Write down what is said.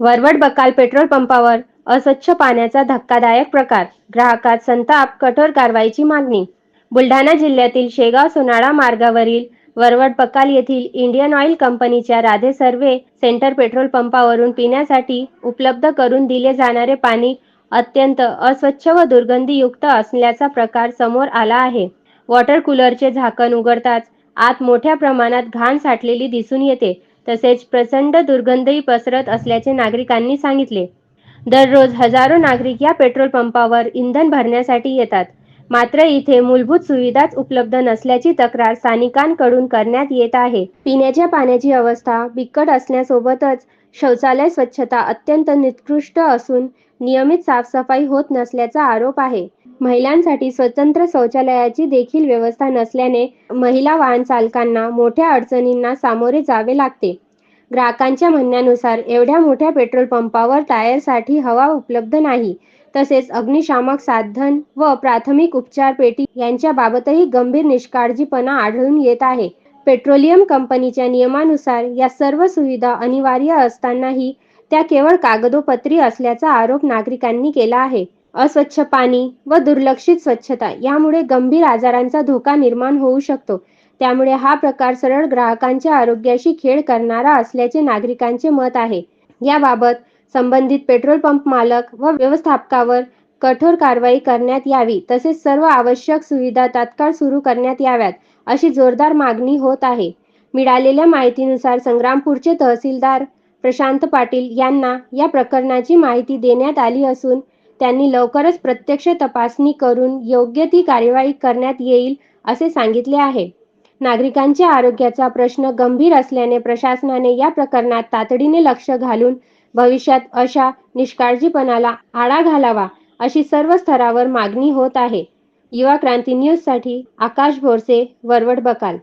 वरवड बकाल petrol पंपावर अस्वच्छ पाण्याचा धक्कादायक प्रकार. ग्राहकात संताप कठोर कारवाईची मागणी. बुलढाणा जिल्ह्यातील शेगाव सोनाळा मार्गावरील वरवड बकाल येथील इंडियन ऑइल कंपनीच्या राधे सर्वे सेंटर पेट्रोल पंपावरून पिण्यासाठी उपलब्ध करून दिले जाणारे पाणी अत्यंत अस्वच्छ व दुर्गंधीयुक्त असल्याचा प्रकार समोर आला आहे. वॉटर कूलरचे झाकण उघडताच आत मोठ्या प्रमाणात घाण साठलेली दिसून येते. तसेच प्रचंड दुर्गंधही पसरत असल्याचे नागरिकांनी सांगितले. दररोज हजारो नागरिक या पेट्रोल पंपावर इंधन भरण्यासाठी येतात. मात्र इथे मूलभूत सुविधाच उपलब्ध नसल्याची तक्रार स्थानिकांकडून करण्यात येत आहे. पिण्याच्या पाण्याची अवस्था बिकट असण्यासोबतच शौचालय स्वच्छता अत्यंत निकृष्ट असून नियमित साफसफाई होत नसल्याचा आरोप आहे. महिलांसाठी स्वतंत्र शौचालयाची देखील व्यवस्था नसल्याने महिला वाहन चालकांना मोठ्या अडचणींना सामोरे जावे लागते. ग्राहकांच्या म्हणण्यानुसार एवढ्या मोठ्या पेट्रोल पंपावर टायरसाठी हवा उपलब्ध नाही. तसेच अग्निशामक साधन व प्राथमिक उपचार पेटी यांच्या बाबतही गंभीर निष्काळजीपणा आढळून येत आहे. पेट्रोलियम कंपनीच्या नियमानुसार या सर्व सुविधा अनिवार्य असतानाही त्या केवळ कागदोपत्री असल्याचा आरोप नागरिकांनी केला आहे. अस्वच्छ पाणी व दुर्लक्षित स्वच्छता यामुळे गंभीर आजारांचा धोका निर्माण होऊ शकतो. त्यामुळे हा प्रकार सरळ ग्राहकांच्या आरोग्याशी खेळ करणारा असल्याचे नागरिकांचे मत आहे. याबाबत संबंधित पेट्रोल पंप मालक व व्यवस्थापकावर कठोर कारवाई करण्यात यावी तसेच सर्व आवश्यक सुविधा तात्काळ सुरू करण्यात याव्यात अशी जोरदार मागणी होत आहे. मिळालेल्या माहितीनुसार संग्रामपूरचे तहसीलदार प्रशांत पाटील यांना या प्रकरणाची माहिती देण्यात आली असून त्यांनी लवकरच प्रत्यक्ष तपासणी करून योग्य ती कार्यवाही करण्यात येईल असे सांगितले आहे. नागरिकांच्या आरोग्याचा प्रश्न गंभीर असल्याने प्रशासनाने या प्रकरणात तातडीने लक्ष घालून भविष्यात अशा निष्काळजीपणाला आळा घालावा अशी सर्व स्तरावर मागणी होत आहे. युवा क्रांती न्यूजसाठी आकाश भोरसे वरवड बकाल.